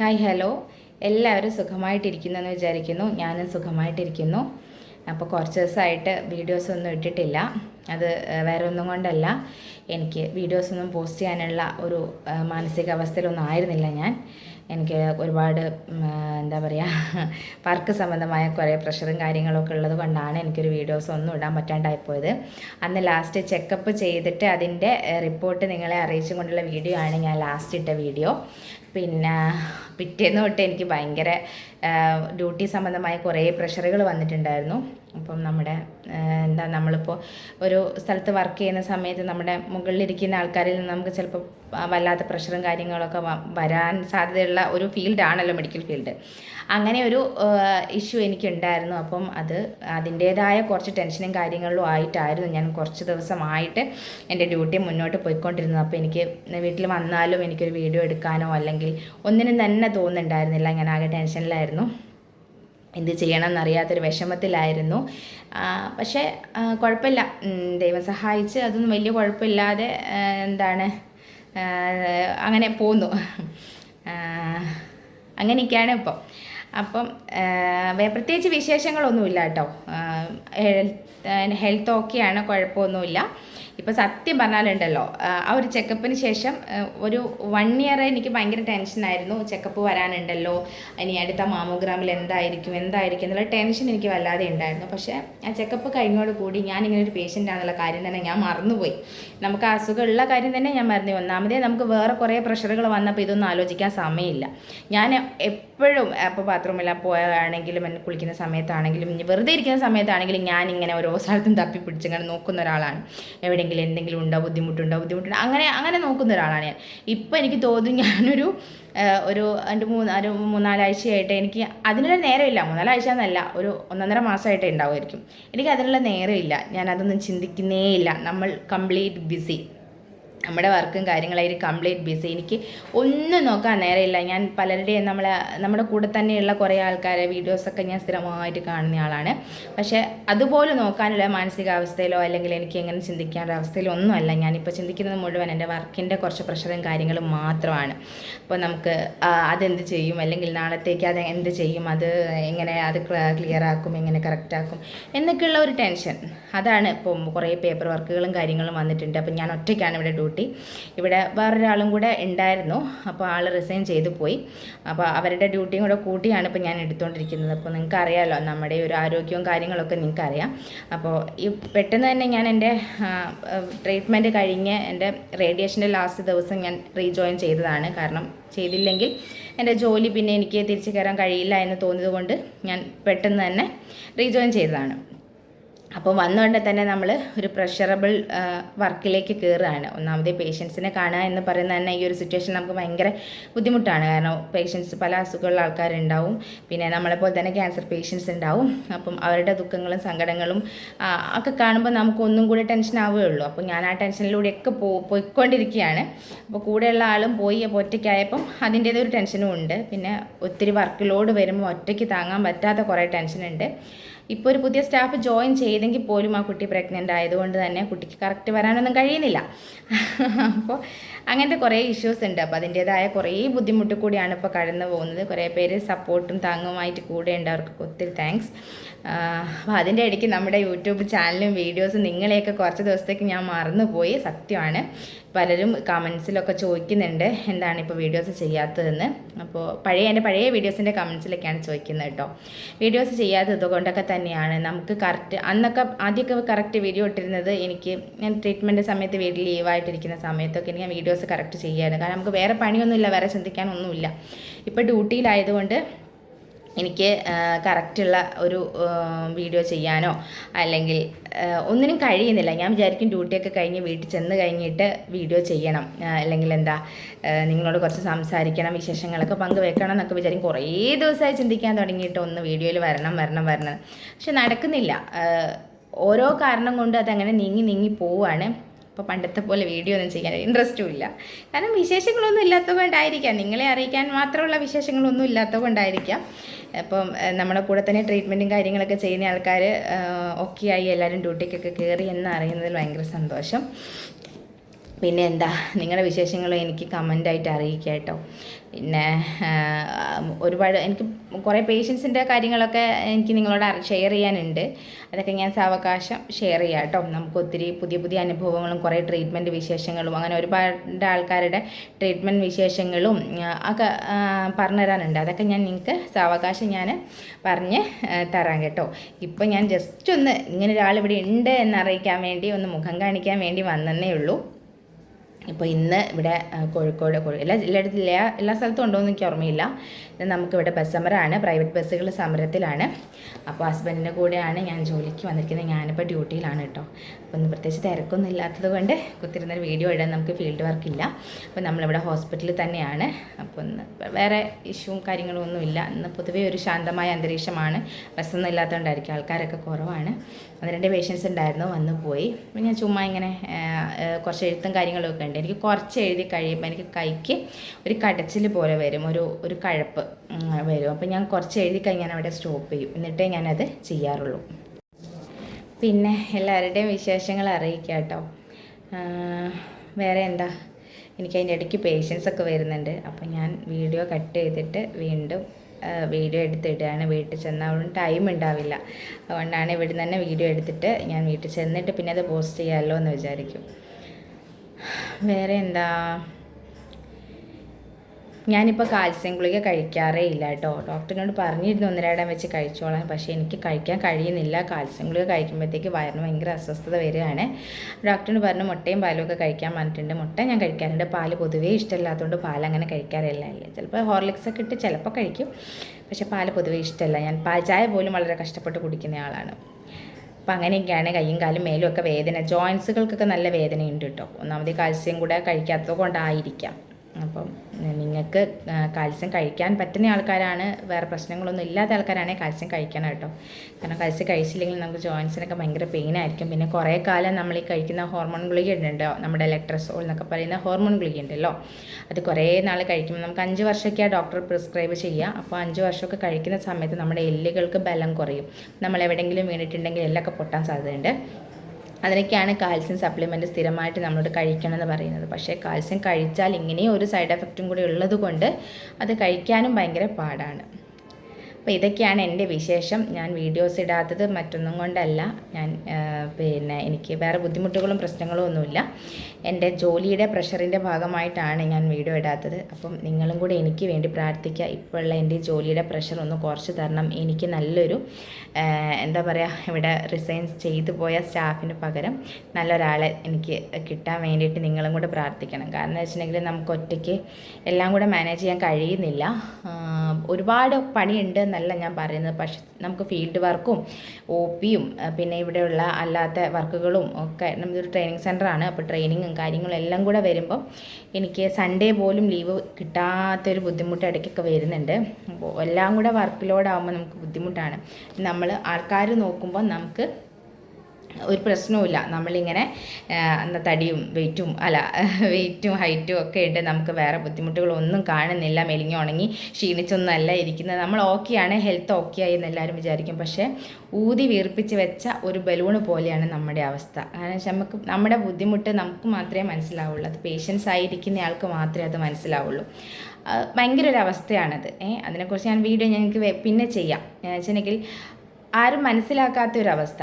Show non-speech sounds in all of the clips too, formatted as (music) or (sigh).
Hi hello. എല്ലാവരും സുഖമായിട്ടിരിക്കുന്നു എന്ന് വിചാരിക്കുന്നു. ഞാനും സുഖമായിട്ടിരിക്കുന്നു. അപ്പോൾ കുറച്ച് ദിവസമായിട്ട് വീഡിയോസ് ഒന്നും ഇട്ടിട്ടില്ല. അത് വേറെ ഒന്നും കൊണ്ടല്ല. എനിക്ക് വീഡിയോസ് ഒന്നും പോസ്റ്റ് ചെയ്യാനുള്ള ഒരു മാനസികാവസ്ഥയിലൊന്നും ആയിരുന്നില്ല ഞാൻ. എനിക്ക് ഒരുപാട് എന്താ പറയുക (laughs) വർക്ക് സംബന്ധമായ കുറേ പ്രഷറും കാര്യങ്ങളൊക്കെ ഉള്ളത് കൊണ്ടാണ് എനിക്കൊരു വീഡിയോസ് ഒന്നും ഇടാൻ പറ്റാണ്ടായിപ്പോയത് അന്ന് ലാസ്റ്റ് ചെക്കപ്പ് ചെയ്തിട്ട് അതിന്റെ റിപ്പോർട്ട് നിങ്ങളെ അറിയിച്ചും കൊണ്ടുള്ള വീഡിയോ ആണ് ഞാൻ ലാസ്റ്റ് ഇട്ട വീഡിയോ. പിന്നെ പിറ്റേന്ന് തൊട്ട് എനിക്ക് ഭയങ്കര ഡ്യൂട്ടി സംബന്ധമായ കുറേ പ്രഷറുകൾ വന്നിട്ടുണ്ടായിരുന്നു. അപ്പം നമ്മുടെ എന്താ നമ്മളിപ്പോൾ ഒരു സ്ഥലത്ത് വർക്ക് ചെയ്യുന്ന സമയത്ത് നമ്മുടെ മുകളിലിരിക്കുന്ന ആൾക്കാരിൽ നിന്ന് നമുക്ക് ചിലപ്പോൾ വല്ലാത്ത പ്രഷറും കാര്യങ്ങളൊക്കെ വരാൻ സാധ്യതയുള്ള ഒരു ഫീൽഡാണല്ലോ മെഡിക്കൽ ഫീൽഡ്. അങ്ങനെ ഒരു ഇഷ്യൂ എനിക്കുണ്ടായിരുന്നു. അപ്പം അത് അതിന്റേതായ കുറച്ച് ടെൻഷനും കാര്യങ്ങളിലും ആയിട്ടായിരുന്നു ഞാൻ കുറച്ച് ദിവസമായിട്ട് എന്റെ ഡ്യൂട്ടി മുന്നോട്ട് പോയിക്കൊണ്ടിരുന്നത്. അപ്പോൾ എനിക്ക് വീട്ടിൽ വന്നാലും എനിക്കൊരു വീഡിയോ എടുക്കാനോ അല്ലെങ്കിൽ ഒന്നിനും തന്നെ തോന്നുന്നുണ്ടായിരുന്നില്ല. ഞാൻ ആകെ ടെൻഷനിലായിരുന്നു. എന്ത് ചെയ്യണം എന്നറിയാത്തൊരു വിഷമത്തിലായിരുന്നു പക്ഷേ കുഴപ്പമില്ല. ദൈവം സഹായിച്ച് അതൊന്നും വലിയ കുഴപ്പമില്ലാതെ എന്താണ് അങ്ങനെ പോന്നു. അങ്ങനെയൊക്കെയാണ് ഇപ്പം. അപ്പം പ്രത്യേകിച്ച് വിശേഷങ്ങളൊന്നുമില്ല കേട്ടോ. ഹെൽത്ത് ഹെൽത്ത് ഓക്കെയാണ് കുഴപ്പമൊന്നുമില്ല. ഇപ്പോൾ സത്യം പറഞ്ഞാലുണ്ടല്ലോ ആ, ഒരു ചെക്കപ്പിന് ശേഷം ഒരു വൺ ഇയർ എനിക്ക് ഭയങ്കര ടെൻഷനായിരുന്നു ചെക്കപ്പ് വരാനുണ്ടല്ലോ ഇനി അടുത്ത മാമോഗ്രാമിൽ എന്തായിരിക്കും എന്തായിരിക്കും എന്നുള്ള ടെൻഷൻ എനിക്ക് വല്ലാതെ ഉണ്ടായിരുന്നു. പക്ഷേ ആ ചെക്കപ്പ് കഴിഞ്ഞോട് കൂടി ഞാൻ ഇങ്ങനെ ഒരു പേഷ്യന്റ് ആണെന്നുള്ള കാര്യം തന്നെ ഞാൻ മറന്നുപോയി. നമുക്ക് അസുഖമുള്ള കാര്യം തന്നെ ഞാൻ മറന്നു. ഒന്നാമതേ നമുക്ക് വേറെ കുറേ പ്രഷറുകൾ വന്നപ്പോൾ ഇതൊന്നും ആലോചിക്കാൻ സമയമില്ല. ഞാൻ എപ്പോഴും അപ്പോൾ ബാത്റൂമിൽ പോയാണെങ്കിലും എന്നെ കുളിക്കുന്ന സമയത്താണെങ്കിലും വെറുതെ ഇരിക്കുന്ന സമയത്താണെങ്കിലും ഞാൻ ഇങ്ങനെ ഓരോ സ്ഥലത്തും തപ്പി പിടിച്ചിങ്ങനെ നോക്കുന്ന ഒരാളാണ്. എവിടെയെങ്കിലും എന്തെങ്കിലും ഉണ്ടോ ബുദ്ധിമുട്ടുണ്ടോ ബുദ്ധിമുട്ടുണ്ടോ അങ്ങനെ അങ്ങനെ നോക്കുന്ന ഒരാളാണ് ഞാൻ. ഇപ്പം എനിക്ക് തോന്നുന്നു ഞാനൊരു ഒരു രണ്ട് മൂന്ന് ഒരു മൂന്നാലാഴ്ചയായിട്ട് എനിക്ക് അതിനുള്ള നേരമില്ല. മൂന്നാലാഴ്ച എന്നല്ല ഒരു ഒന്നൊന്നര മാസമായിട്ടേ ഉണ്ടാവുമായിരിക്കും. എനിക്ക് അതിനുള്ള നേരമില്ല. ഞാൻ അതൊന്നും ചിന്തിക്കുന്നേ ഇല്ല നമ്മൾ കംപ്ലീറ്റ് ബിസി നമ്മുടെ വർക്കും കാര്യങ്ങളായിട്ട് കംപ്ലീറ്റ് ബിസി എനിക്ക് ഒന്നും നോക്കാൻ നേരമില്ല. ഞാൻ പലരുടെയും നമ്മളെ നമ്മുടെ കൂടെ തന്നെയുള്ള കുറേ ആൾക്കാരെ വീഡിയോസൊക്കെ ഞാൻ സ്ഥിരമായിട്ട് കാണുന്ന ആളാണ്. പക്ഷേ അതുപോലെ നോക്കാനുള്ള മാനസികാവസ്ഥയിലോ അല്ലെങ്കിൽ എനിക്ക് എങ്ങനെ ചിന്തിക്കാനുള്ള അവസ്ഥയിലോ ഒന്നുമല്ല. ഞാനിപ്പോൾ ചിന്തിക്കുന്നത് മുഴുവൻ എന്റെ വർക്കിന്റെ കുറച്ച് പ്രഷറും കാര്യങ്ങളും മാത്രമാണ്. അപ്പോൾ നമുക്ക് അതെന്ത് ചെയ്യും? അല്ലെങ്കിൽ നാളത്തേക്ക് അത് എന്ത് ചെയ്യും? അത് എങ്ങനെ അത് ക്ലിയർ ആക്കും? എങ്ങനെ കറക്റ്റ് ആക്കും? എന്നൊക്കെയുള്ള ഒരു ടെൻഷൻ അതാണ് ഇപ്പം കുറേ പേപ്പർ വർക്കുകളും കാര്യങ്ങളും വന്നിട്ടുണ്ട്. അപ്പോൾ ഞാൻ ഒറ്റയ്ക്കാണ് ഇവിടെ ഡ്യൂട്ടി ഇവിടെ വേറൊരാളും കൂടെ ഉണ്ടായിരുന്നു. അപ്പോൾ ആൾ റിസൈൻ ചെയ്തു പോയി. അപ്പോൾ അവരുടെ ഡ്യൂട്ടിയും കൂടെ കൂട്ടിയാണ് ഇപ്പോൾ ഞാൻ എടുത്തുകൊണ്ടിരിക്കുന്നത്. അപ്പോൾ നിങ്ങൾക്ക് അറിയാമല്ലോ നമ്മുടെ ഒരു ആരോഗ്യവും കാര്യങ്ങളൊക്കെ നിങ്ങൾക്ക് അറിയാം അപ്പോൾ ഈ പെട്ടെന്ന് തന്നെ ഞാൻ എന്റെ ട്രീറ്റ്മെന്റ് കഴിഞ്ഞ് എന്റെ റേഡിയേഷന്റെ ലാസ്റ്റ് ദിവസം ഞാൻ റീജോയിൻ ചെയ്തതാണ്. കാരണം ചെയ്തില്ലെങ്കിൽ എന്റെ ജോലി പിന്നെ എനിക്ക് തിരിച്ചു കയറാൻ കഴിയില്ല എന്ന് തോന്നിയതുകൊണ്ട് ഞാൻ പെട്ടെന്ന് തന്നെ റീജോയിൻ ചെയ്തതാണ്. അപ്പോൾ വന്നുകൊണ്ട് തന്നെ നമ്മൾ ഒരു പ്രഷറബിൾ വർക്കിലേക്ക് കയറുകയാണ് ഒന്നാമത് പേഷ്യൻസിനെ കാണുക എന്ന് പറയുന്നത് തന്നെ ഈ ഒരു സിറ്റുവേഷൻ നമുക്ക് ഭയങ്കര ബുദ്ധിമുട്ടാണ്. കാരണം പേഷ്യൻസ് പല അസുഖമുള്ള ആൾക്കാരുണ്ടാവും. പിന്നെ നമ്മളെപ്പോലെ തന്നെ ക്യാൻസർ പേഷ്യൻസ് ഉണ്ടാവും. അപ്പം അവരുടെ ദുഃഖങ്ങളും സങ്കടങ്ങളും ഒക്കെ കാണുമ്പോൾ നമുക്ക് ഒന്നും കൂടി ടെൻഷൻ ആവുകയുള്ളൂ. അപ്പോൾ ഞാൻ ആ ടെൻഷനിലൂടെയൊക്കെ പോ പോയിക്കൊണ്ടിരിക്കുകയാണ്. അപ്പോൾ കൂടെയുള്ള ആളും പോയി ഒറ്റയ്ക്കായപ്പം അതിന്റേതൊരു ടെൻഷനും ഉണ്ട്. പിന്നെ ഒത്തിരി വർക്ക് ലോഡ് വരുമ്പോൾ ഒറ്റയ്ക്ക് താങ്ങാൻ പറ്റാത്ത കുറേ ടെൻഷനുണ്ട് ഇപ്പോൾ ഒരു പുതിയ സ്റ്റാഫ് ജോയിൻ ചെയ്തെങ്കിൽ പോലും ആ കുട്ടി പ്രഗ്നന്റ് ആയതുകൊണ്ട് തന്നെ കുട്ടിക്ക് കറക്റ്റ് വരാനൊന്നും കഴിയുന്നില്ല. അപ്പോൾ അങ്ങനത്തെ കുറേ ഇഷ്യൂസ് ഉണ്ട്. അപ്പോൾ അതിന്റേതായ കുറേ ബുദ്ധിമുട്ട് കൂടിയാണ് ഇപ്പോൾ കടന്നു പോകുന്നത് കുറേ പേര് സപ്പോർട്ടും താങ്ങുമായിട്ട് കൂടെ ഉണ്ട്. അവർക്ക് ഒത്തിരി താങ്ക്സ് അപ്പോൾ അതിന്റെ ഇടയ്ക്ക് നമ്മുടെ യൂട്യൂബ് ചാനലും വീഡിയോസും നിങ്ങളെയൊക്കെ കുറച്ച് ദിവസത്തേക്ക് ഞാൻ മറന്നുപോയി സത്യമാണ്. പലരും കമൻസിലൊക്കെ ചോദിക്കുന്നുണ്ട് എന്താണ് ഇപ്പോൾ വീഡിയോസ് ചെയ്യാത്തതെന്ന്. അപ്പോൾ പഴയ എന്റെ പഴയ വീഡിയോസിന്റെ കമൻസിലൊക്കെയാണ് ചോദിക്കുന്നത് കേട്ടോ. വീഡിയോസ് ചെയ്യാത്തത് കൊണ്ടൊക്കെ തന്നെയാണ്. നമുക്ക് കറക്റ്റ് അന്നൊക്കെ ആദ്യമൊക്കെ കറക്റ്റ് വീഡിയോ ഇട്ടിരുന്നത് എനിക്ക് ഞാൻ ട്രീറ്റ്മെന്റ് സമയത്ത് വീട്ടിൽ ലീവായിട്ടിരിക്കുന്ന സമയത്തൊക്കെ എനിക്ക് ഞാൻ വീഡിയോസ് കറക്റ്റ് ചെയ്യായിരുന്നു. കാരണം നമുക്ക് വേറെ പണിയൊന്നുമില്ല വേറെ ചിന്തിക്കാനൊന്നുമില്ല. ഇപ്പോൾ ഡ്യൂട്ടിയിലായതുകൊണ്ട് എനിക്ക് കറക്റ്റുള്ള ഒരു വീഡിയോ ചെയ്യാനോ അല്ലെങ്കിൽ ഒന്നിനും കഴിയുന്നില്ല. ഞാൻ വിചാരിക്കും ഡ്യൂട്ടിയൊക്കെ കഴിഞ്ഞ് വീട്ടിൽ ചെന്ന് കഴിഞ്ഞിട്ട് വീഡിയോ ചെയ്യണം. അല്ലെങ്കിൽ എന്താ നിങ്ങളോട് കുറച്ച് സംസാരിക്കണം വിശേഷങ്ങളൊക്കെ പങ്കുവെക്കണം എന്നൊക്കെ വിചാരിക്കും. കുറേ ദിവസമായി ചിന്തിക്കാൻ തുടങ്ങിയിട്ട് ഒന്ന് വീഡിയോയിൽ വരണം വരണം വരണം. പക്ഷെ നടക്കുന്നില്ല. ഓരോ കാരണം കൊണ്ട് അതങ്ങനെ നീങ്ങി നീങ്ങി പോവുകയാണ് ഇപ്പോൾ പണ്ടത്തെ പോലെ വീഡിയോ ഒന്നും ചെയ്യാൻ ഇൻട്രസ്റ്റും ഇല്ല. കാരണം വിശേഷങ്ങളൊന്നും ഇല്ലാത്തതുകൊണ്ടായിരിക്കാം. നിങ്ങളെ അറിയിക്കാൻ മാത്രമുള്ള വിശേഷങ്ങളൊന്നും ഇല്ലാത്തതുകൊണ്ടായിരിക്കാം. അപ്പം നമ്മുടെ കൂടെ തന്നെ ട്രീറ്റ്മെന്റും കാര്യങ്ങളൊക്കെ ചെയ്യുന്ന ആൾക്കാർ ഓക്കെ ആയി എല്ലാവരും ഡ്യൂട്ടിക്കൊക്കെ കയറി എന്ന് അറിയുന്നതിൽ ഭയങ്കര സന്തോഷം. പിന്നെ എന്താ നിങ്ങളുടെ വിശേഷങ്ങൾ എനിക്ക് കമന്റായിട്ട് അറിയിക്കുക കേട്ടോ പിന്നെ ഒരുപാട് എനിക്ക് കുറേ പേഷ്യൻസിന്റെ കാര്യങ്ങളൊക്കെ എനിക്ക് നിങ്ങളോട് ഷെയർ ചെയ്യാനുണ്ട്. അതൊക്കെ ഞാൻ സാവകാശം ഷെയർ ചെയ്യാം കേട്ടോ നമുക്ക് ഒത്തിരി പുതിയ പുതിയ അനുഭവങ്ങളും കുറേ ട്രീറ്റ്മെന്റ് വിശേഷങ്ങളും അങ്ങനെ ഒരുപാട് ആൾക്കാരുടെ ട്രീറ്റ്മെന്റ് വിശേഷങ്ങളും ഒക്കെ പറഞ്ഞു തരാനുണ്ട് അതൊക്കെ ഞാൻ നിങ്ങൾക്ക് സാവകാശം ഞാൻ പറഞ്ഞ് തരാം കേട്ടോ. ഇപ്പം ഞാൻ ജസ്റ്റ് ഒന്ന് ഇങ്ങനെ ഒരാൾ ഇവിടെ ഉണ്ട് എന്നറിയിക്കാൻ വേണ്ടി ഒന്ന് മുഖം കാണിക്കാൻ വേണ്ടി വന്നതേ ഉള്ളൂ. ഇപ്പോൾ ഇന്ന് ഇവിടെ കോഴിക്കോട് കോഴി എല്ലാ എല്ലായിടത്തും എല്ലാ എല്ലാ സ്ഥലത്തും ഉണ്ടോ എന്ന് എനിക്ക് ഓർമ്മയില്ല. നമുക്കിവിടെ ബസ് സമരമാണ് പ്രൈവറ്റ് ബസ്സുകൾ സമരത്തിലാണ്. അപ്പോൾ ഹസ്ബൻഡിന്റെ കൂടെയാണ് ഞാൻ ജോലിക്ക് വന്നിരിക്കുന്നത്. ഞാനിപ്പോൾ ഡ്യൂട്ടിയിലാണ് കേട്ടോ അപ്പോൾ ഒന്ന് പ്രത്യേകിച്ച് തിരക്കൊന്നും ഇല്ലാത്തത് കൊണ്ട് കുത്തിരുന്നൊരു വീഡിയോ ഇടാൻ നമുക്ക് ഫീൽഡ് വർക്കില്ല അപ്പോൾ നമ്മളിവിടെ ഹോസ്പിറ്റലിൽ തന്നെയാണ്. അപ്പോൾ ഒന്ന് വേറെ ഇഷ്യൂവും കാര്യങ്ങളും ഒന്നുമില്ല ഇന്ന് പൊതുവേ ഒരു ശാന്തമായ അന്തരീക്ഷമാണ്. ബസ്സൊന്നും ഇല്ലാത്തതുകൊണ്ടായിരിക്കും ആൾക്കാരൊക്കെ കുറവാണ്. ഒന്ന് രണ്ട് പേഷ്യൻസ് ഉണ്ടായിരുന്നു വന്നു പോയി. ഞാൻ ചുമ്മാ ഇങ്ങനെ കുറച്ച് എഴുത്തും കാര്യങ്ങളും ഒക്കെ ഉണ്ട് എനിക്ക് കുറച്ച് എഴുതി കഴിയുമ്പോൾ എനിക്ക് കൈക്ക് ഒരു കടച്ചിൽ പോലെ വരും ഒരു ഒരു കഴപ്പ് വരും. അപ്പോൾ ഞാൻ കുറച്ച് എഴുതി കഴിഞ്ഞാൽ അവിടെ സ്റ്റോപ്പ് ചെയ്യും. എന്നിട്ടേ ഞാനത് ചെയ്യാറുള്ളൂ. പിന്നെ എല്ലാവരുടെയും വിശേഷങ്ങൾ അറിയിക്കാം കേട്ടോ. വേറെ എന്താ? എനിക്ക് അതിന്റെ ഇടയ്ക്ക് പേഷ്യൻസ് ഒക്കെ വരുന്നുണ്ട്. അപ്പോൾ ഞാൻ വീഡിയോ കട്ട് ചെയ്തിട്ട് വീണ്ടും വീഡിയോ എടുത്തിടുകയാണ്. വീട്ടിൽ ചെന്നാൽ അവിടെ ടൈം ഉണ്ടാവില്ല. അതുകൊണ്ടാണ് ഇവിടുന്ന് തന്നെ വീഡിയോ എടുത്തിട്ട് ഞാൻ വീട്ടിൽ ചെന്നിട്ട് പിന്നെ അത് പോസ്റ്റ് ചെയ്യാമല്ലോ എന്ന് വിചാരിക്കും. വേറെ എന്താ? ഞാനിപ്പോൾ കാൽസ്യം ഗുളിക കഴിക്കാറേ ഇല്ല കേട്ടോ. ഡോക്ടറിനോട് പറഞ്ഞിരുന്നു ഒന്നരാടം വെച്ച് കഴിച്ചോളാം പക്ഷേ എനിക്ക് കഴിക്കാൻ കഴിയുന്നില്ല. കാൽസ്യം ഗുളിക കഴിക്കുമ്പോഴത്തേക്ക് വയറിന് ഭയങ്കര അസ്വസ്ഥത വരികയാണ്. ഡോക്ടറിന് പറഞ്ഞു മുട്ടയും പാലും ഒക്കെ കഴിക്കാൻ പറഞ്ഞിട്ടുണ്ട്. മുട്ട ഞാൻ കഴിക്കാറുണ്ട്. പാൽ പൊതുവേ ഇഷ്ടമില്ലാത്തതുകൊണ്ട് പാൽ അങ്ങനെ കഴിക്കാറില്ല. അല്ലേ? ചിലപ്പോൾ ഹോർലിക്സ് ഒക്കെ ഇട്ട് ചിലപ്പോൾ കഴിക്കും. പക്ഷേ പാൽ പൊതുവേ ഇഷ്ടമല്ല. ഞാൻ പാൽ ചായ പോലും വളരെ കഷ്ടപ്പെട്ട് കുടിക്കുന്ന ആളാണ്. അപ്പം അങ്ങനെയൊക്കെയാണ് കയ്യും കാലും മേലും ഒക്കെ വേദന. ജോയിൻസുകൾക്കൊക്കെ നല്ല വേദനയുണ്ട് കേട്ടോ ഒന്നാമത് കാൽസ്യം കൂടെ കഴിക്കാത്തത് കൊണ്ടായിരിക്കാം. അപ്പം നിങ്ങൾക്ക് കാൽസ്യം കഴിക്കാൻ പറ്റുന്ന ആൾക്കാരാണ്. വേറെ പ്രശ്നങ്ങളൊന്നും ഇല്ലാത്ത ആൾക്കാരാണെങ്കിൽ കാൽസ്യം കഴിക്കണം കേട്ടോ. കാരണം കാൽസ്യം കഴിച്ചില്ലെങ്കിൽ നമുക്ക് ജോയിൻസിനൊക്കെ ഭയങ്കര പെയിൻ ആയിരിക്കും. പിന്നെ കുറേ കാലം നമ്മൾ ഈ കഴിക്കുന്ന ഹോർമോൺ ഗുളിക ഉണ്ടോ നമ്മുടെ ഇലക്ട്രസോൾ എന്നൊക്കെ പറയുന്ന ഹോർമോൺ ഗുളിക ഉണ്ടല്ലോ അത് കുറേ നാൾ കഴിക്കുമ്പോൾ നമുക്ക് അഞ്ച് വർഷമൊക്കെയാണ് ഡോക്ടർ പ്രിസ്ക്രൈബ് ചെയ്യുക അപ്പോൾ അഞ്ച് വർഷമൊക്കെ കഴിക്കുന്ന സമയത്ത് നമ്മുടെ എല്ലുകൾക്ക് ബലം കുറയും. നമ്മൾ എവിടെയെങ്കിലും വീണിട്ടുണ്ടെങ്കിൽ എല്ലൊക്കെ പൊട്ടാൻ സാധ്യതയുണ്ട്. അതിനൊക്കെയാണ് കാൽസ്യം സപ്ലിമെന്റ് സ്ഥിരമായിട്ട് നമ്മളോട് കഴിക്കണം എന്ന് പറയുന്നത്. പക്ഷേ കാൽസ്യം കഴിച്ചാൽ ഇങ്ങനെയും ഒരു സൈഡ് എഫക്റ്റും കൂടി ഉള്ളത് കൊണ്ട് അത് കഴിക്കാനും ഭയങ്കര പാടാണ്. അപ്പോൾ ഇതൊക്കെയാണ് എന്റെ വിശേഷം. ഞാൻ വീഡിയോസ് ഇടാത്തത് മറ്റൊന്നും കൊണ്ടല്ല. ഞാൻ പിന്നെ എനിക്ക് വേറെ ബുദ്ധിമുട്ടുകളും പ്രശ്നങ്ങളും ഒന്നുമില്ല. എന്റെ ജോലിയുടെ പ്രഷറിന്റെ ഭാഗമായിട്ടാണ് ഞാൻ വീഡിയോ ഇടാത്തത്. അപ്പം നിങ്ങളും കൂടെ എനിക്ക് വേണ്ടി പ്രാർത്ഥിക്കുക. ഇപ്പോഴുള്ള എന്റെ ജോലിയുടെ പ്രഷർ ഒന്ന് കുറച്ച് തരണം. എനിക്ക് നല്ലൊരു എന്താ പറയുക ഇവിടെ റിസൈൻ ചെയ്തു പോയ സ്റ്റാഫിന് പകരം നല്ലൊരാളെ എനിക്ക് കിട്ടാൻ വേണ്ടിയിട്ട് നിങ്ങളും കൂടെ പ്രാർത്ഥിക്കണം. കാരണം എന്ന് വെച്ചിട്ടുണ്ടെങ്കിൽ നമുക്ക് ഒറ്റയ്ക്ക് എല്ലാം കൂടെ മാനേജ് ചെയ്യാൻ കഴിയുന്നില്ല. ഒരുപാട് പണിയുണ്ട് എന്നല്ല ഞാൻ പറയുന്നത്. പക്ഷെ നമുക്ക് ഫീൽഡ് വർക്കും ഒ പിയും പിന്നെ ഇവിടെയുള്ള അല്ലാത്ത വർക്കുകളും ഒക്കെ നമ്മളൊരു ട്രെയിനിങ് സെന്ററാണ്. അപ്പോൾ ട്രെയിനിങ്ങും കാര്യങ്ങളും എല്ലാം കൂടെ വരുമ്പം എനിക്ക് സൺഡേ പോലും ലീവ് കിട്ടാത്തൊരു ബുദ്ധിമുട്ട് ഇടയ്ക്കൊക്കെ വരുന്നുണ്ട്. അപ്പോൾ എല്ലാം കൂടെ വർക്ക് ലോഡാകുമ്പോൾ നമുക്ക് ബുദ്ധിമുട്ടാണ്. നമ്മൾ ആൾക്കാർ നോക്കുമ്പോൾ നമുക്ക് ഒരു പ്രശ്നവുമില്ല. നമ്മളിങ്ങനെ തടിയും വെയിറ്റും അല്ല (laughs) വെയിറ്റും ഹൈറ്റും ഒക്കെ ഉണ്ട്. നമുക്ക് വേറെ ബുദ്ധിമുട്ടുകളൊന്നും കാണുന്നില്ല. മെലിഞ്ഞു ഉണങ്ങി ക്ഷീണിച്ചൊന്നും അല്ല ഇരിക്കുന്നത്. നമ്മൾ ഓക്കെയാണ് ഹെൽത്ത് ഓക്കെ ആയി എന്ന് എല്ലാവരും വിചാരിക്കും. പക്ഷേ ഊതി വീർപ്പിച്ച് വെച്ച ഒരു ബലൂണ് പോലെയാണ് നമ്മുടെ അവസ്ഥ. കാരണം നമുക്ക് നമ്മുടെ ബുദ്ധിമുട്ട് നമുക്ക് മാത്രമേ മനസ്സിലാവുള്ളൂ. അത് പേഷ്യൻസ് ആയിരിക്കുന്നയാൾക്ക് മാത്രമേ അത് മനസ്സിലാവുള്ളൂ. ഭയങ്കര ഒരു അവസ്ഥയാണത്. അതിനെക്കുറിച്ച് ഞാൻ വീഡിയോ ഞങ്ങൾക്ക് പിന്നെ ചെയ്യാം. എന്ന് വെച്ചിട്ടുണ്ടെങ്കിൽ ആരും മനസ്സിലാക്കാത്ത ഒരു അവസ്ഥ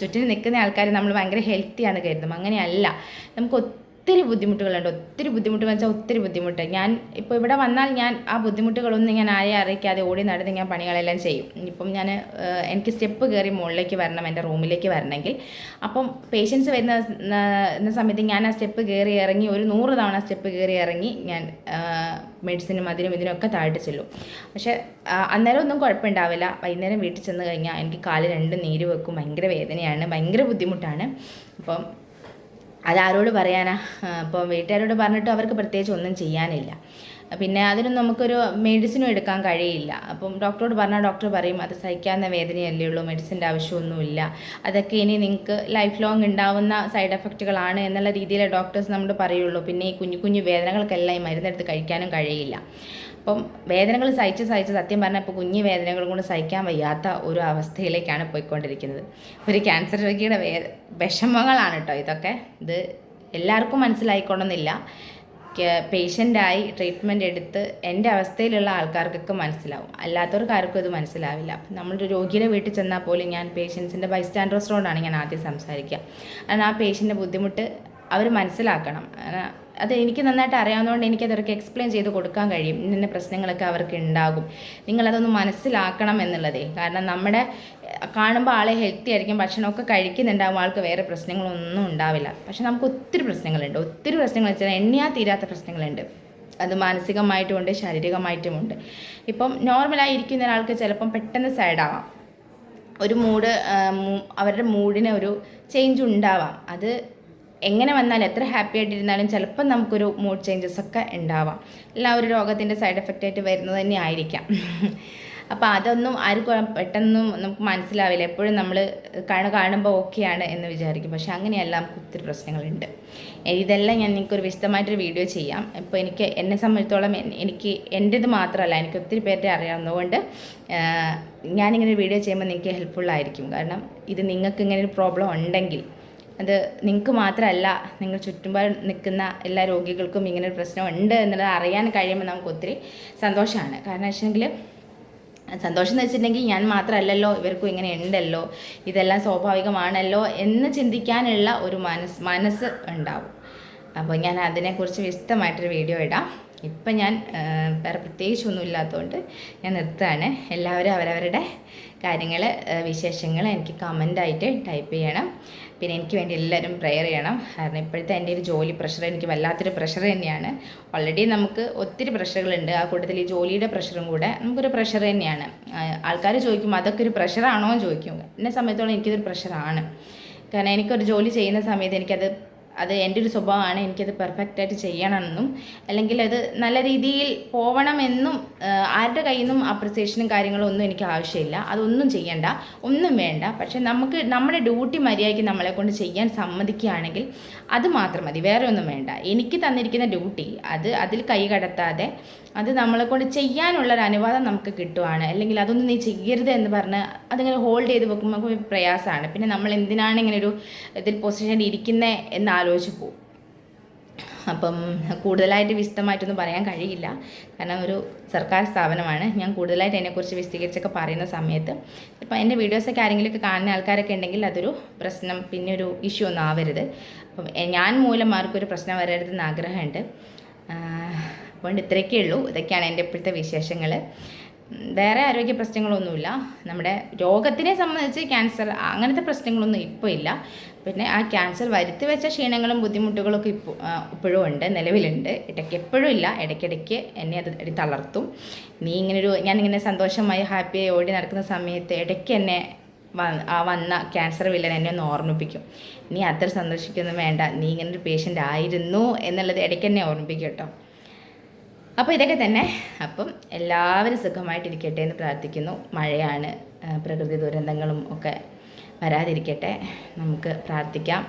ചുറ്റിനും നിൽക്കുന്ന ആൾക്കാർ നമ്മൾ ഭയങ്കര ഹെൽത്തിയാണ് കരുതും. അങ്ങനെയല്ല. നമുക്ക് ഒത്തിരി ബുദ്ധിമുട്ടുകളുണ്ട്. ഒത്തിരി ബുദ്ധിമുട്ട് വെച്ചാൽ ഒത്തിരി ബുദ്ധിമുട്ട്. ഞാൻ ഇപ്പോൾ ഇവിടെ വന്നാൽ ഞാൻ ആ ബുദ്ധിമുട്ടുകളൊന്നും ഞാൻ ആരെ അറിയിക്കാതെ ഓടി നടന്ന് ഞാൻ പണികളെല്ലാം ചെയ്യും. ഇപ്പം ഞാൻ എനിക്ക് സ്റ്റെപ്പ് കയറി മുകളിലേക്ക് വരണം എന്റെ റൂമിലേക്ക് വരണമെങ്കിൽ. അപ്പം പേഷ്യൻസ് വരുന്ന സമയത്ത് ഞാൻ ആ സ്റ്റെപ്പ് കയറി ഇറങ്ങി ഒരു നൂറ് തവണ സ്റ്റെപ്പ് കയറി ഇറങ്ങി ഞാൻ മെഡിസിനും അതിനും ഇതിനൊക്കെ താഴ്ത്തി ചെല്ലും. പക്ഷേ അന്നേരം ഒന്നും കുഴപ്പമുണ്ടാവില്ല. വൈകുന്നേരം വീട്ടിൽ ചെന്ന് കഴിഞ്ഞാൽ എനിക്ക് കാൽ രണ്ടും നീര് വെക്കും. ഭയങ്കര വേദനയാണ്. ഭയങ്കര ബുദ്ധിമുട്ടാണ്. അപ്പം അതാരോട് പറയാനാ? ഇപ്പോൾ വീട്ടുകാരോട് പറഞ്ഞിട്ട് അവർക്ക് പ്രത്യേകിച്ച് ഒന്നും ചെയ്യാനില്ല. പിന്നെ അതിനൊന്നും നമുക്കൊരു മെഡിസിനും എടുക്കാൻ കഴിയില്ല. അപ്പം ഡോക്ടറോട് പറഞ്ഞാൽ ഡോക്ടർ പറയും അത് സഹിക്കാവുന്ന വേദനയല്ലേ ഉള്ളൂ മെഡിസിന്റെ ആവശ്യമൊന്നുമില്ല. അതൊക്കെ ഇനി നിങ്ങൾക്ക് ലൈഫ് ലോങ് ഉണ്ടാവുന്ന സൈഡ് എഫക്റ്റുകളാണ് എന്നുള്ള രീതിയിലെ ഡോക്ടേഴ്സ് നമ്മൾ പറയുള്ളൂ. പിന്നെ ഈ കുഞ്ഞു കുഞ്ഞു വേദനകൾക്കെല്ലാം ഈ മരുന്നെടുത്ത് കഴിക്കാനും കഴിയില്ല. അപ്പം വേദനകൾ സഹിച്ച് സഹിച്ച് സത്യം പറഞ്ഞാൽ ഇപ്പോൾ കുഞ്ഞു വേദനകൾ കൊണ്ട് സഹിക്കാൻ വയ്യാത്ത ഒരു അവസ്ഥയിലേക്കാണ് പോയിക്കൊണ്ടിരിക്കുന്നത്. ഒരു ക്യാൻസർ രോഗിയുടെ വേ വിഷമങ്ങളാണ് കേട്ടോ ഇതൊക്കെ. ഇത് എല്ലാവർക്കും മനസ്സിലായിക്കൊള്ളുന്നില്ല പേഷ്യന്റായി ട്രീറ്റ്മെന്റ് എടുത്ത് എന്റെ അവസ്ഥയിലുള്ള ആൾക്കാർക്കൊക്കെ മനസ്സിലാവും. അല്ലാത്തവർക്കാർക്കും ഇത് മനസ്സിലാവില്ല. നമ്മളൊരു രോഗിയുടെ വീട്ടിൽ ചെന്നാൽ പോലും ഞാൻ പേഷ്യൻസിന്റെ ബൈസ്റ്റാൻഡേഴ്സിനോടാണ് ഞാൻ ആദ്യം സംസാരിക്കുക. കാരണം ആ പേഷ്യന്റെ ബുദ്ധിമുട്ട് അവർ മനസ്സിലാക്കണം. അത് എനിക്ക് നന്നായിട്ട് അറിയാവുന്നതുകൊണ്ട് എനിക്ക് അവർക്ക് എക്സ്പ്ലെയിൻ ചെയ്ത് കൊടുക്കാൻ കഴിയും. ഇന്ന പ്രശ്നങ്ങളൊക്കെ അവർക്ക് ഉണ്ടാകും. നിങ്ങളതൊന്ന് മനസ്സിലാക്കണം എന്നുള്ളതേ. കാരണം നമ്മുടെ കാണുമ്പോൾ ആളെ ഹെൽത്തി ആയിരിക്കും ഭക്ഷണമൊക്കെ കഴിക്കുന്നുണ്ടാകും ആൾക്ക് വേറെ പ്രശ്നങ്ങളൊന്നും ഉണ്ടാവില്ല. പക്ഷെ നമുക്ക് ഒത്തിരി പ്രശ്നങ്ങളുണ്ട്. ഒത്തിരി പ്രശ്നങ്ങൾ വെച്ചാൽ എണ്ണിയാ തീരാത്ത പ്രശ്നങ്ങളുണ്ട്. അത് മാനസികമായിട്ടുമുണ്ട് ശാരീരികമായിട്ടുമുണ്ട്. ഇപ്പം നോർമലായി ഇരിക്കുന്ന ഒരാൾക്ക് ചിലപ്പം പെട്ടെന്ന് സാഡാവാം ഒരു മൂഡ് അവരുടെ മൂഡിനെ ഒരു ചേഞ്ച് ഉണ്ടാവാം. അത് എങ്ങനെ വന്നാലും എത്ര ഹാപ്പി ആയിട്ടിരുന്നാലും ചിലപ്പോൾ നമുക്കൊരു മൂഡ് ചേഞ്ചസ് ഒക്കെ ഉണ്ടാവാം. എല്ലാം ഒരു രോഗത്തിന്റെ സൈഡ് എഫക്റ്റ് ആയിട്ട് വരുന്നത് തന്നെ ആയിരിക്കാം. (laughs) അപ്പോൾ അതൊന്നും ആർക്കും പെട്ടെന്നും നമുക്ക് മനസ്സിലാവില്ല. എപ്പോഴും നമ്മൾ കാണ കാണുമ്പോൾ ഓക്കെയാണ് എന്ന് വിചാരിക്കും. പക്ഷെ അങ്ങനെയല്ല നമുക്ക് ഒത്തിരി പ്രശ്നങ്ങളുണ്ട്. ഇതെല്ലാം ഞാൻ നിങ്ങൾക്കൊരു വിശദമായിട്ടൊരു വീഡിയോ ചെയ്യാം. ഇപ്പോൾ എനിക്ക് എന്നെ സംബന്ധിച്ചോളം എനിക്ക് എന്റേത് മാത്രമല്ല എനിക്ക് ഒത്തിരി പേരുടെ അറിയാവുന്നതുകൊണ്ട് ഞാനിങ്ങനെ ഒരു വീഡിയോ ചെയ്യുമ്പോൾ നിങ്ങൾക്ക് ഹെൽപ്ഫുള്ളായിരിക്കും കാരണം ഇത് നിങ്ങൾക്ക് ഇങ്ങനെ ഒരു പ്രോബ്ലം ഉണ്ടെങ്കിൽ അത് നിങ്ങൾക്ക് മാത്രമല്ല നിങ്ങൾ ചുറ്റുപാട് നിൽക്കുന്ന എല്ലാ രോഗികൾക്കും ഇങ്ങനെ ഒരു പ്രശ്നം ഉണ്ട് എന്നുള്ളത് അറിയാൻ കഴിയുമ്പോൾ നമുക്ക് ഒത്തിരി സന്തോഷമാണ്. കാരണം വെച്ചെങ്കിൽ സന്തോഷം എന്ന് വെച്ചിട്ടുണ്ടെങ്കിൽ ഞാൻ മാത്രമല്ലല്ലോ ഇവർക്കും ഇങ്ങനെ ഉണ്ടല്ലോ ഇതെല്ലാം സ്വാഭാവികമാണല്ലോ എന്ന് ചിന്തിക്കാനുള്ള ഒരു മനസ്സ് മനസ്സ് ഉണ്ടാവും. അപ്പോൾ ഞാൻ അതിനെക്കുറിച്ച് വിശദമായിട്ടൊരു വീഡിയോ ഇടാം. ഇപ്പം ഞാൻ വേറെ പ്രത്യേകിച്ചൊന്നും ഇല്ലാത്തതുകൊണ്ട് ഞാൻ നിർത്തുകയാണ്. എല്ലാവരും അവരവരുടെ കാര്യങ്ങൾ വിശേഷങ്ങൾ എനിക്ക് കമന്റായിട്ട് ടൈപ്പ് ചെയ്യണം. പിന്നെ എനിക്ക് വേണ്ടി എല്ലാവരും പ്രെയർ ചെയ്യണം. കാരണം ഇപ്പോഴത്തെ എന്റെ ഒരു ജോലി പ്രഷർ എനിക്ക് വല്ലാത്തൊരു പ്രഷർ തന്നെയാണ്. ഓൾറെഡി നമുക്ക് ഒത്തിരി പ്രഷറുകളുണ്ട് ആ കൂട്ടത്തിൽ ഈ ജോലിയുടെ പ്രഷറും കൂടെ നമുക്കൊരു പ്രഷർ തന്നെയാണ്. ആൾക്കാർ ചോദിക്കും അതൊക്കെ ഒരു പ്രഷറാണോ എന്ന് ചോദിക്കും. എന്നെ സമയത്തോളം എനിക്കിതൊരു പ്രഷറാണ് കാരണം എനിക്കൊരു ജോലി ചെയ്യുന്ന സമയത്ത് എനിക്കത് അത് എന്റെ ഒരു സ്വഭാവമാണ്. എനിക്കത് പെർഫെക്റ്റായിട്ട് ചെയ്യണമെന്നും അല്ലെങ്കിൽ അത് നല്ല രീതിയിൽ പോവണമെന്നും ആരുടെ കയ്യിൽ നിന്നും അപ്രിസിയേഷനും കാര്യങ്ങളും ഒന്നും എനിക്ക് ആവശ്യമില്ല. അതൊന്നും ചെയ്യണ്ട. ഒന്നും വേണ്ട. പക്ഷേ നമുക്ക് നമ്മുടെ ഡ്യൂട്ടി മര്യാദയ്ക്ക് നമ്മളെ കൊണ്ട് ചെയ്യാൻ സമ്മതിക്കുകയാണെങ്കിൽ അത് മാത്രം മതി. വേറെ ഒന്നും വേണ്ട. എനിക്ക് തന്നിരിക്കുന്ന ഡ്യൂട്ടി അത് അതിൽ കൈ കടത്താതെ അത് നമ്മളെ കൊണ്ട് ചെയ്യാനുള്ളൊരു അനുവാദം നമുക്ക് കിട്ടുവാണ്. അല്ലെങ്കിൽ അതൊന്നും നീ ചെയ്യരുത് എന്ന് പറഞ്ഞ് അതിങ്ങനെ ഹോൾഡ് ചെയ്ത് വെക്കുമ്പോൾ നമുക്ക് പ്രയാസമാണ്. പിന്നെ നമ്മൾ എന്തിനാണ് ഇങ്ങനെ ഒരു ഇതിൽ പൊസിഷനിൽ ഇരിക്കുന്നത് എന്ന് ആലോചിച്ച് പോകും അപ്പം കൂടുതലായിട്ട് വിശദമായിട്ടൊന്നും പറയാൻ കഴിയില്ല. കാരണം ഒരു സർക്കാർ സ്ഥാപനമാണ്. ഞാൻ കൂടുതലായിട്ട് അതിനെക്കുറിച്ച് വിശദീകരിച്ചൊക്കെ പറയുന്ന സമയത്ത്. ഇപ്പം എന്റെ വീഡിയോസൊക്കെ ആരെങ്കിലുമൊക്കെ കാണുന്ന ആൾക്കാരൊക്കെ ഉണ്ടെങ്കിൽ അതൊരു പ്രശ്നം പിന്നെ ഒരു ഇഷ്യൂ ഒന്നും ആവരുത്. അപ്പം ഞാൻ മൂലം ആർക്കൊരു പ്രശ്നം വരരുതെന്ന് ആഗ്രഹമുണ്ട്. അതുകൊണ്ട് ഇത്രയൊക്കെ ഉള്ളൂ. ഇതൊക്കെയാണ് എന്റെ ഇപ്പോഴത്തെ വിശേഷങ്ങൾ. വേറെ ആരോഗ്യ പ്രശ്നങ്ങളൊന്നുമില്ല. നമ്മുടെ രോഗത്തിനെ സംബന്ധിച്ച് ക്യാൻസർ അങ്ങനത്തെ പ്രശ്നങ്ങളൊന്നും ഇപ്പോൾ ഇല്ല. പിന്നെ ആ ക്യാൻസർ വരുത്തി വെച്ച ക്ഷീണങ്ങളും ബുദ്ധിമുട്ടുകളൊക്കെ ഇപ്പോൾ ഇപ്പോഴും ഉണ്ട് നിലവിലുണ്ട്. ഇടയ്ക്ക് എപ്പോഴും ഇല്ല. ഇടയ്ക്കിടയ്ക്ക് എന്നെ അത് തളർത്തും. നീ ഇങ്ങനൊരു ഞാനിങ്ങനെ സന്തോഷമായി ഹാപ്പിയായി ഓടി നടക്കുന്ന സമയത്ത് ഇടയ്ക്ക് എന്നെ ആ വന്ന ക്യാൻസർ വില്ലൻ എന്നെ ഒന്ന് ഓർമ്മിപ്പിക്കും. നീ അത്ര സന്തോഷിക്കൊന്നും വേണ്ട. നീ ഇങ്ങനൊരു പേഷ്യന്റ് ആയിരുന്നു എന്നുള്ളത് ഇടയ്ക്ക് എന്നെ ഓർമ്മിപ്പിക്കും കേട്ടോ. അപ്പോൾ ഇതൊക്കെ തന്നെ. അപ്പം എല്ലാവരും സുഖമായിട്ടിരിക്കട്ടെ എന്ന് പ്രാർത്ഥിക്കുന്നു. മഴയാണ് പ്രകൃതി ദുരന്തങ്ങളും ഒക്കെ വരാതിരിക്കട്ടെ നമുക്ക് പ്രാർത്ഥിക്കാം.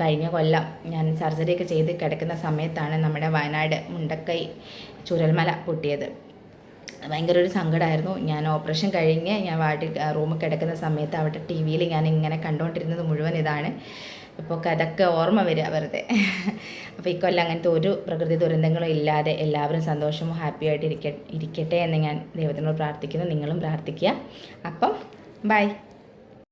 കഴിഞ്ഞ കൊല്ലം ഞാൻ സർജറിയൊക്കെ ചെയ്ത് കിടക്കുന്ന സമയത്താണ് നമ്മുടെ വയനാട് മുണ്ടക്കൈ ചുരൽമല പൊട്ടിയത്. ഭയങ്കര ഒരു സങ്കടമായിരുന്നു ഞാൻ ഓപ്പറേഷൻ കഴിഞ്ഞ് ഞാൻ വാർഡിൽ റൂമിൽ കിടക്കുന്ന സമയത്ത് അവിടെ ടി വിയിൽ ഞാൻ ഇങ്ങനെ കണ്ടുകൊണ്ടിരുന്നത് മുഴുവൻ ഇതാണ്. ഇപ്പോൾ അതൊക്കെ ഓർമ്മ വരിക വെറുതെ. അപ്പോൾ ഇക്കൊല്ലം അങ്ങനത്തെ ഒരു പ്രകൃതി ദുരന്തങ്ങളും ഇല്ലാതെ എല്ലാവരും സന്തോഷവും ഹാപ്പിയായിട്ട് ഇരിക്ക ഇരിക്കട്ടെ എന്ന് ഞാൻ ദൈവത്തിനോട് പ്രാർത്ഥിക്കുന്നു. നിങ്ങളും പ്രാർത്ഥിക്കുക. അപ്പം ബൈ